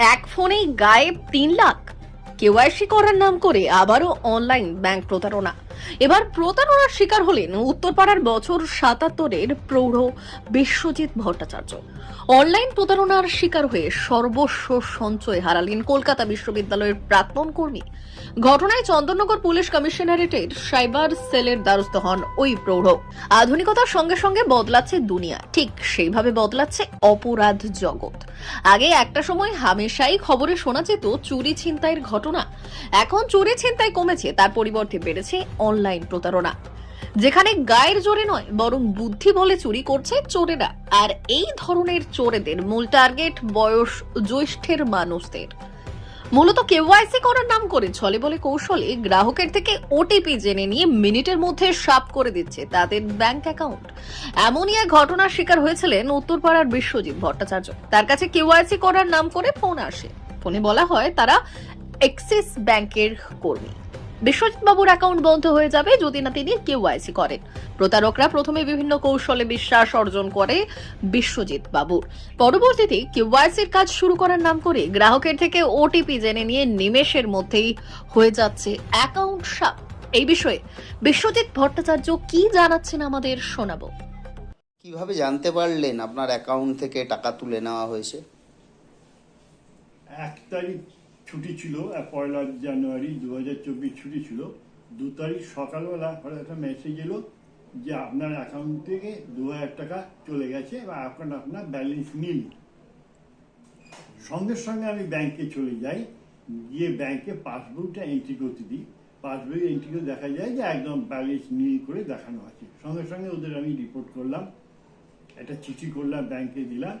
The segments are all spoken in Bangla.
এক ফোনেই গায়েব তিন লাখ। কেওয়াইসি করার নাম করে আবারও অনলাইন ব্যাংক প্রতারণা। এবার প্রতারণার শিকার হলেন উত্তরপাড়ার বছর সাতাত্তরের প্রৌঢ় বিশ্বজিৎ ভট্টাচার্য। অনলাইন প্রতারণার শিকার হয়ে সর্বস্ব সঞ্চয় হারালেন কলকাতা বিশ্ববিদ্যালয়ের প্রাক্তন কর্মী। ঘটনায় চন্দননগর পুলিশ কমিশনারেটের সাইবার সেলের দ্বারস্থ হন ওই প্রৌঢ়। আধুনিকতার সঙ্গে সঙ্গে বদলাচ্ছে দুনিয়া, ঠিক সেইভাবে বদলাচ্ছে অপরাধ জগৎ। আগে একটা সময় হামেশাই খবরে শোনা যেত চুরি ছিনতাইয়ের ঘটনা। এখন চুরি ছিনতাই কমেছে, তার পরিবর্তে বেড়েছে অনলাইন প্রতারণা। যেখানে গায়ের জোরে নয়, বরং বুদ্ধি বলে চুরি করছে চোরেরা। আর এই ধরনের চোরেদের মূল টার্গেট বয়স জ্যৈষ্ঠের মানুষদের। মূলত কেওয়াইসি করার নাম করে ছলে বলে কৌশলে গ্রাহকের থেকে ওটিপি জেনে নিয়ে মিনিটের মধ্যে সাফ করে দিচ্ছে তাদের ব্যাংক অ্যাকাউন্ট। এমনই এক ঘটনার শিকার হয়েছিলেন উত্তরপাড়ার বিশ্বজিৎ ভট্টাচার্য। তার কাছে কেওয়াইসি করার নাম করে ফোন আসে। ফোনে বলা হয়, তারা এক্সিস ব্যাংকের কর্মী। বিশ্বজিৎ বাবুর অ্যাকাউন্ট বন্ধ হয়ে যাবে যদি না তিনি কেওয়াইসি করেন। প্রতারকরা প্রথমে বিভিন্ন কৌশলে বিশ্বাস অর্জন করে বিশ্বজিৎ বাবুর পরবর্তীতে কেওয়াইসির কাজ শুরু করার নাম করে গ্রাহকের থেকে ওটিপি জেনে নিয়ে নিমেষের মধ্যেই হয়ে যাচ্ছে অ্যাকাউন্ট সাপ এই বিষয়ে বিশ্বজিৎ ভট্টাচার্য কি জানাচ্ছেন আমাদের শোনাবো। কীভাবে জানতে পারলেন আপনার অ্যাকাউন্ট থেকে টাকা তুলে নেওয়া হয়েছে? এক তারিখ ছুটি ছিল পয়লা জানুয়ারি দু হাজার চব্বিশ ছুটি ছিল। দু তারিখ সকালবেলা হঠাৎ একটা মেসেজ এলো যে আপনার অ্যাকাউন্ট থেকে দু হাজার টাকা চলে গেছে বা এখন আপনার ব্যালেন্স নীল সঙ্গে সঙ্গে আমি ব্যাংকে চলে যাই, গিয়ে ব্যাংকে পাসবুকটা এন্ট্রি করতে দিই। পাসবুক এন্ট্রি করে দেখা যায় যে একদম ব্যালেন্স নীল করে দেখানো আছে। সঙ্গে সঙ্গে ওদের আমি রিপোর্ট করলাম, একটা চিঠি করলাম ব্যাংকে দিলাম।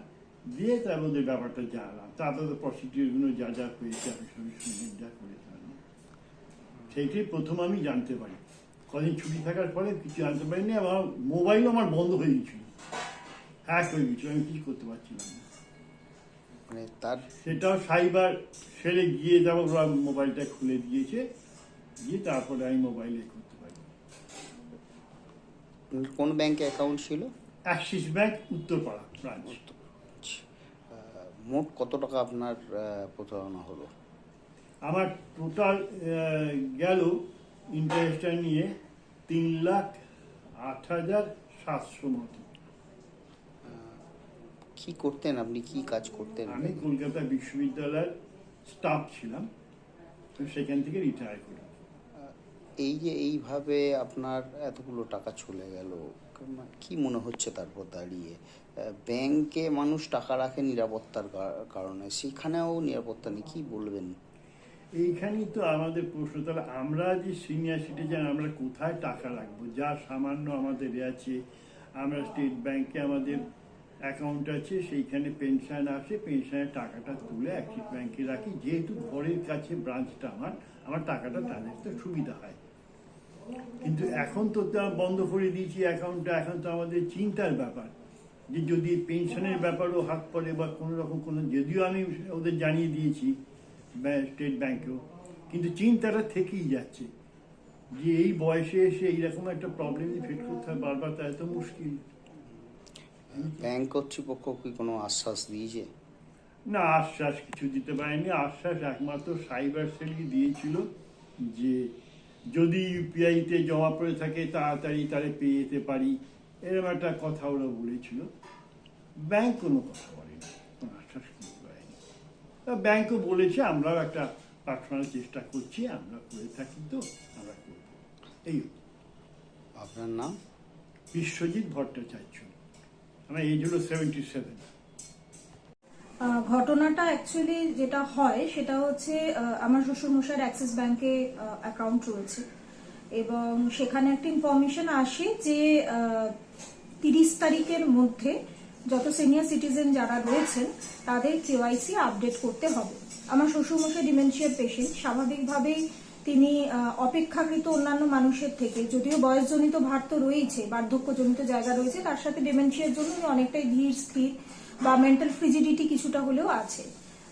দিয়ে তারপর ওদের ব্যাপারটা জানালাম তারপর তো প্রসিডিউরগুলো যা যা হয়েছে আমি সবই শুনে যা করেছিলাম সেইটাই প্রথম আমি জানতে পারি কদিন ছুটি থাকার পরে কিছু জানতে পারিনি আমার মোবাইল আমার বন্ধ হয়ে গেছিল হ্যাক হয়ে গেছিল আমি কিছু করতে পারছিলাম না মানে তার সেটাও সাইবার সেরে গিয়ে তারপর ওরা মোবাইলটা খুলে দিয়েছে গিয়ে তারপরে আমি মোবাইলে করতে পারি কোন ব্যাংকে অ্যাকাউন্ট ছিল অ্যাক্সিস ব্যাংক উত্তরপাড়া ব্রাঞ্চ মোট কত টাকা আপনার প্রতারণা হলো? আমার টোটাল গেল ইন্টারেস্টটা নিয়ে তিন লাখ আট হাজার সাতশো মতো। কি করতেন আপনি? কি কাজ করতেন? আমি কলকাতা বিশ্ববিদ্যালয়ের স্টাফ ছিলাম তো সেখান থেকে রিটায়ার করি। এই যে এইভাবে আপনার এতগুলো টাকা চলে গেল কি মনে হচ্ছে তারপর দাঁড়িয়ে? ব্যাংকে মানুষ টাকা রাখে নিরাপত্তার কারণে, সেখানেও নিরাপত্তা নেই, কি বলবেন? এইখানেই তো আমাদের প্রশ্ন, তাহলে আমরা যে সিনিয়র সিটিজেন আমরা কোথায় টাকা রাখব? যা সামান্য আমাদের আছে, আমরা স্টেট ব্যাংকে আমাদের অ্যাকাউন্ট আছে, সেইখানে পেনশন আসে পেনশনের টাকাটা তুলে অ্যাক্সিস ব্যাংকে রাখি। যেহেতু ঘরের কাছে ব্রাঞ্চটা আমার আমার টাকাটা ট্রানজ্যাকশন সুবিধা হয়। কিন্তু এখন তো তা বন্ধ করে দিয়েছি অ্যাকাউন্টটা এখন তো আমাদের চিন্তার ব্যাপার যে যদি পেনশনের ব্যাপারও হাত পড়ে বা কোনো রকম কোনো যদিও আমি ওদের জানিয়ে দিয়েছি স্টেট ব্যাংকেও কিন্তু চিন্তাটা থেকেই যাচ্ছে যে এই বয়সে এসে এইরকম একটা প্রবলেম ফিট করতে হয় বারবার তা এত মুশকিল। ব্যাংক কর্তৃপক্ষ কি কোনো আশ্বাস দিয়েছে? না আশ্বাস কিছু দিতে পারেনি। আশ্বাস একমাত্র সাইবার সেলই দিয়েছিল যে যদি ইউপিআইতে জমা পড়ে থাকে তাড়াতাড়ি তারে পেয়ে যেতে পারি। এরকম একটা কথা ওরা বলেছিল। ব্যাংক কোনো কথা বলেনি। কোনো আশ্বাস কিছু পারেনি তা ব্যাংকও বলেছে আমরাও একটা পার্সোনাল চেষ্টা করছি আমরা করে থাকি তো আমরা করব। এই আপনার নাম? বিশ্বজিৎ ভট্টাচার্য। আমার এজ হলো সেভেন্টি সেভেন ঘটনাটা অ্যাকচুয়ালি যেটা হয়, সেটা হচ্ছে আমার শ্বশুর মশাইয়ের অ্যাক্সিস ব্যাংকে অ্যাকাউন্ট রয়েছে। এবং সেখানে একটা ইনফরমেশন আসে যে তিরিশ তারিখের মধ্যে যত সিনিয়র সিটিজেন যারা রয়েছেন, তাদের কেওয়াইসি আপডেট করতে হবে। আমার শ্বশুরমশাই ডিমেনশিয়ার পেশেন্ট স্বাভাবিকভাবেই তিনি অপেক্ষাকৃত অন্যান্য মানুষের থেকে, যদিও বয়সজনিত ভার তো রয়েছে বার্ধক্যজনিত জায়গা রয়েছে, তার সাথে ডিমেনশিয়ার জন্য অনেকটাই ধীর স্থির। বা মেন্টাল ফ্রিজিডিটি কিছুটা হলেও আছে।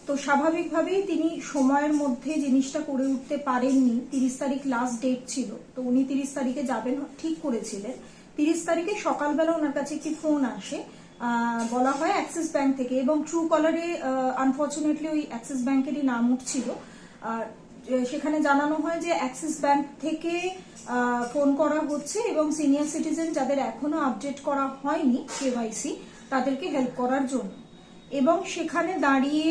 তো স্বাভাবিকভাবেই তিনি সময়ের মধ্যে জিনিসটা করে উঠতে পারেননি। তিরিশ তারিখ লাস্ট ডেট ছিল। তো উনি তিরিশ তারিখে যাবেন, ঠিক করেছিলেন। তিরিশ তারিখে সকালবেলা ওনার কাছে একটি ফোন আসে বলা হয় অ্যাক্সিস ব্যাংক থেকে এবং ট্রু কলারে আনফর্চুনেটলি ওই অ্যাক্সিস ব্যাংকেরই নাম উঠছিল। সেখানে জানানো হয় যে অ্যাক্সিস ব্যাংক থেকে ফোন করা হচ্ছে এবং সিনিয়র সিটিজেন যাদের এখনও আপডেট করা হয়নি কেওয়াইসি তাদেরকে হেল্প করার জন্য। এবং সেখানে দাঁড়িয়ে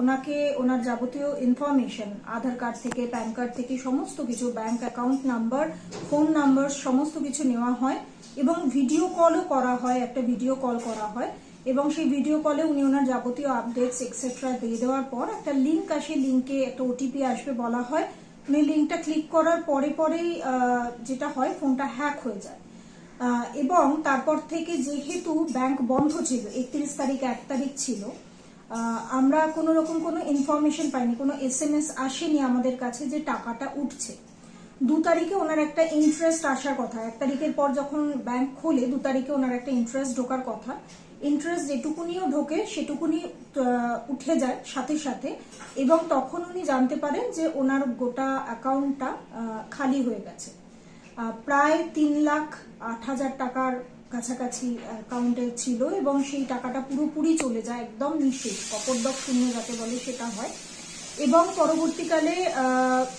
ওনাকে, ওনার যাবতীয় ইনফরমেশন আধার কার্ড থেকে প্যান কার্ড থেকে, সমস্ত কিছু bank account number phone number সমস্ত কিছু নেওয়া হয় এবং ভিডিও কলও করা হয়, একটা ভিডিও কল করা হয়। এবং সেই ভিডিও কলে উনি ওনার যাবতীয় আপডেটস এক্সেট্রা দিয়ে দেওয়ার পর একটা লিঙ্ক আসে লিঙ্কে একটা ওটিপি আসবে বলা হয়। উনি লিঙ্কটা ক্লিক করার পরে পরেই যেটা হয় ফোনটা হ্যাক হয়ে যায়। এবং তারপর থেকে যেহেতু ব্যাংক বন্ধ ছিল, একত্রিশ তারিখ, এক তারিখ ছিল আমরা কোনো রকম কোনো ইনফরমেশন পাইনি, কোনো এস এম এস আসেনি আমাদের কাছে যে টাকাটা উঠছে। দু তারিখে ওনার একটা ইন্টারেস্ট আসার কথা। এক তারিখের পর যখন ব্যাংক খোলে, দু তারিখে ওনার একটা ইন্টারেস্ট ঢোকার কথা। ইন্টারেস্ট যেটুকুনিও ঢোকে, সেটুকুনি উঠে যায় সাথে সাথে। এবং তখন উনি জানতে পারেন যে ওনার গোটা অ্যাকাউন্টটা খালি হয়ে গেছে। প্রায় তিন লাখ আট হাজার টাকার কাছাকাছি অ্যাকাউন্টে ছিল এবং সেই টাকাটা পুরোপুরি চলে যায়, একদম নিশ্চিত অপরদক শূন্য যাতে বলে সেটা হয়। এবং পরবর্তীকালে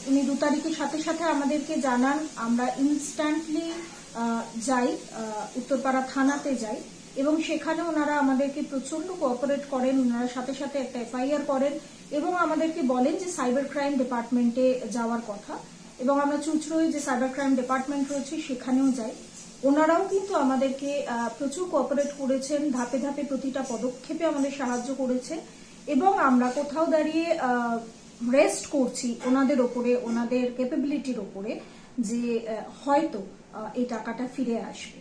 উনি দু তারিখের সাথে সাথে আমাদেরকে জানান, আমরা ইনস্ট্যান্টলি যাই উত্তরপাড়া থানাতে যাই। এবং সেখানে ওনারা আমাদেরকে প্রচণ্ড কোঅপারেট করেন, ওনারা সাথে সাথে একটা এফআইআর করেন এবং আমাদেরকে বলেন যে সাইবার ক্রাইম ডিপার্টমেন্টে যাওয়ার কথা। এবং আমরা চুচড়োয় যে সাইবার ক্রাইম ডিপার্টমেন্ট রয়েছে সেখানেও যাই। ওনারাও কিন্তু আমাদেরকে প্রচুর কোঅপারেট করেছেন, ধাপে ধাপে প্রতিটা পদক্ষেপে আমাদের সাহায্য করেছে এবং আমরা কোথাও দাঁড়িয়ে রেস্ট করছি ওনাদের ওপরে, ওনাদের ক্যাপাবিলিটির ওপরে যে হয়তো এই টাকাটা ফিরে আসবে।